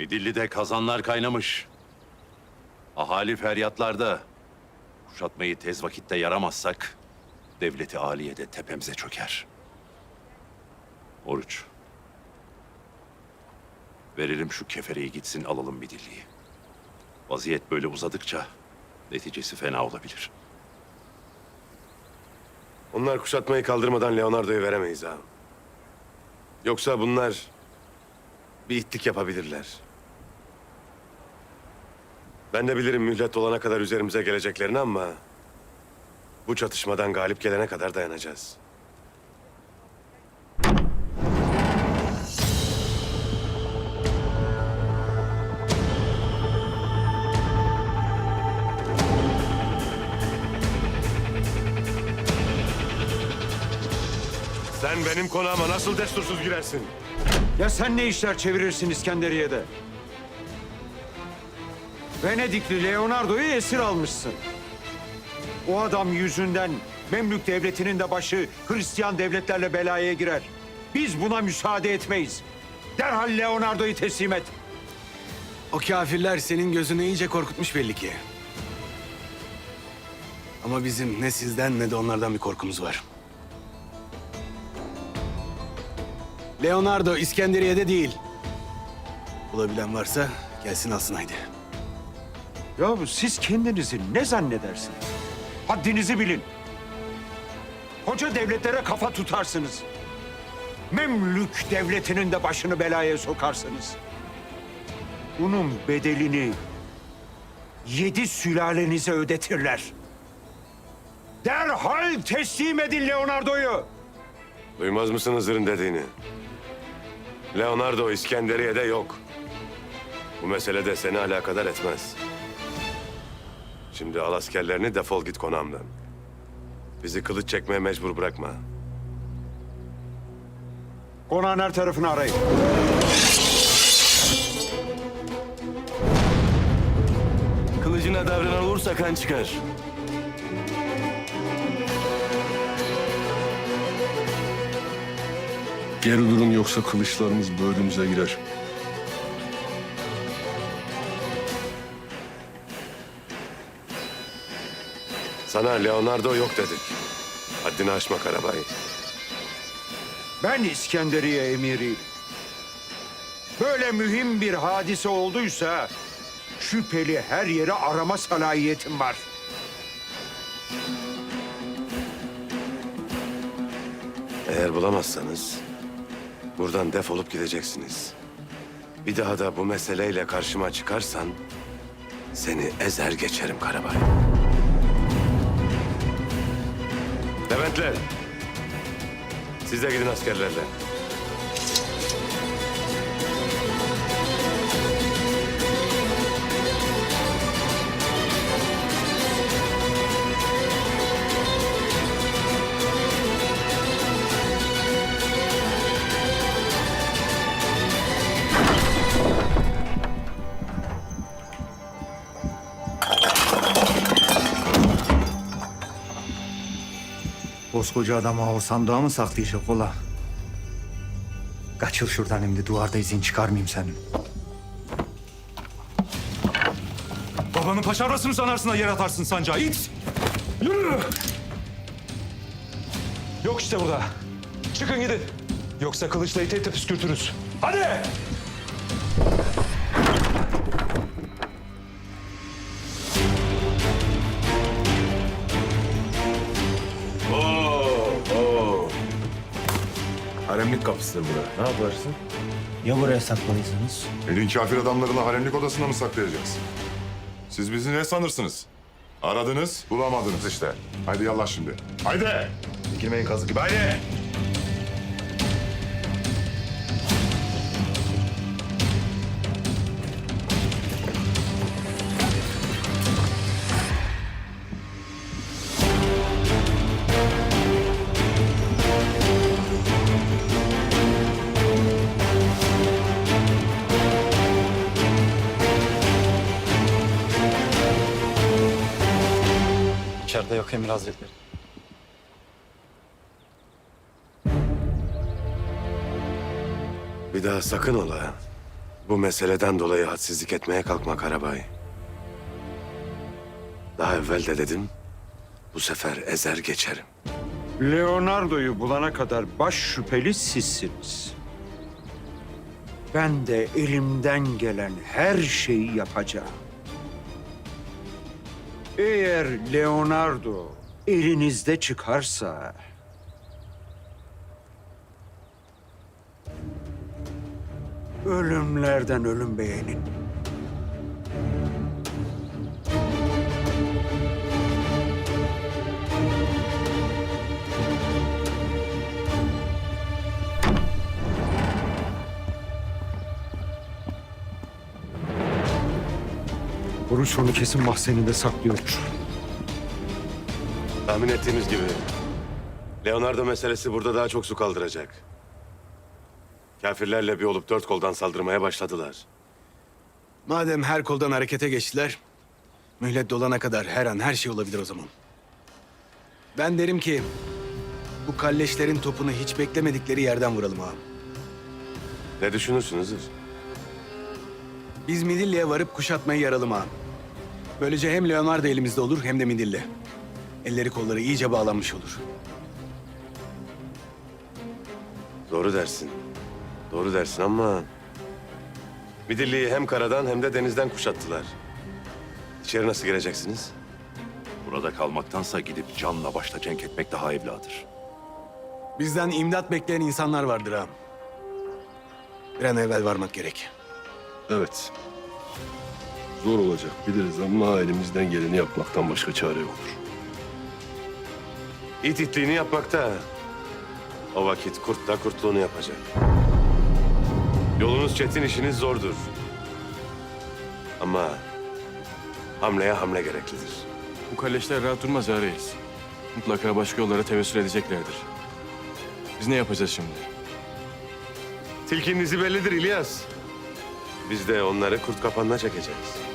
Midilli'de kazanlar kaynamış. Ahali feryatlarda. Kuşatmayı tez vakitte yaramazsak devleti aliye de tepemize çöker. Oruç. Verelim şu kefereyi gitsin alalım Midilli'yi. Vaziyet böyle uzadıkça neticesi fena olabilir. Onlar kuşatmayı kaldırmadan Leonardo'yu veremeyiz ağam. Yoksa bunlar bir itlik yapabilirler. Ben de bilirim mühlet olana kadar üzerimize geleceklerini ama... ...bu çatışmadan galip gelene kadar dayanacağız. Sen benim konağıma nasıl destursuz girersin? Ya sen ne işler çevirirsin İskenderiye'de? Venedikli Leonardo'yu esir almışsın. O adam yüzünden Memlük devletinin de başı Hristiyan devletlerle belaya girer. Biz buna müsaade etmeyiz. Derhal Leonardo'yu teslim et. O kafirler senin gözünü iyice korkutmuş belli ki. Ama bizim ne sizden ne de onlardan bir korkumuz var. Leonardo İskenderiye'de değil. Bulabilen varsa gelsin alsın haydi. Ya siz kendinizi ne zannedersiniz? Haddinizi bilin. Koca devletlere kafa tutarsınız. Memlük devletinin de başını belaya sokarsınız. Bunun bedelini yedi sülalenize ödetirler. Derhal teslim edin Leonardo'yu. Duymaz mısın Hızır'ın dediğini? Leonardo İskenderiye'de yok. Bu mesele de seni alakadar etmez. Şimdi al askerlerini defol git konağımdan. Bizi kılıç çekmeye mecbur bırakma. Konağın her tarafını arayın. Kılıcına davranan olursa kan çıkar. Geri durun yoksa kılıçlarımız böğrünüze girer. Sana Leonardo yok dedik. Haddini aşma Karabay. Ben İskenderiye emiriyim. Böyle mühim bir hadise olduysa şüpheli her yeri arama salahiyetim var. Eğer bulamazsanız buradan defolup gideceksiniz. Bir daha da bu meseleyle karşıma çıkarsan seni ezer geçerim Karabay. Leventler. Siz de gidin askerlerle. Koskoca adama o sandığa mı saklayacak ola? Kaçıl şuradan şimdi duvarda izin çıkarmayayım senin. Babanın paşavrasını sanarsın da yer atarsın sancağı. İt! Yürü! Yok işte burada. Çıkın gidin. Yoksa kılıçla ite ite püskürtürüz. Hadi! Haremlik kapısıdır bura. Ne yaparsın? Ya buraya saklayırsanız? Elin kafir adamlarını haremlik odasına mı saklayacağız? Siz bizi ne sanırsınız? Aradınız, bulamadınız işte. Haydi yallah şimdi. Haydi! Dikilmeyin kazık gibi, haydi! İçeride yok Emir Hazretleri. Bir daha sakın ola. Bu meseleden dolayı hadsizlik etmeye kalkma Karabay. Daha evvel de dedim, bu sefer ezer geçerim. Leonardo'yu bulana kadar baş şüpheli sizsiniz. Ben de elimden gelen her şeyi yapacağım. Eğer Leonardo elinizde çıkarsa... Ölümlerden ölüm beğenin. Oruç onu kesin mahzeninde saklıyordur. Tahmin ettiğiniz gibi Leonardo meselesi burada daha çok su kaldıracak. Kafirlerle bir olup dört koldan saldırmaya başladılar. Madem her koldan harekete geçtiler, mühlet dolana kadar her an her şey olabilir o zaman. Ben derim ki bu kalleşlerin topunu hiç beklemedikleri yerden vuralım ağam. Ne düşünürsünüz? Biz Midilli'ye varıp kuşatmayı yaralım ağam. Böylece hem Leonardo elimizde olur hem de Midilli. Elleri kolları iyice bağlanmış olur. Doğru dersin. Doğru dersin ama... Midilli'yi hem karadan hem de denizden kuşattılar. İçeri nasıl gireceksiniz? Burada kalmaktansa gidip canla başla cenk etmek daha evladır. Bizden imdat bekleyen insanlar vardır ağam. Bir an evvel varmak gerek. Evet. Zor olacak biliriz ama elimizden geleni yapmaktan başka çare yoktur. İt itliğini yapmakta. O vakit kurt da kurtluğunu yapacak. Yolunuz çetin, işiniz zordur. Ama hamleye hamle gereklidir. Bu kalleşler rahat durmaz ha reis. Mutlaka başka yollara tevessül edeceklerdir. Biz ne yapacağız şimdi? Tilkinin izi bellidir İlyas. Biz de onları kurt kapanına çekeceğiz.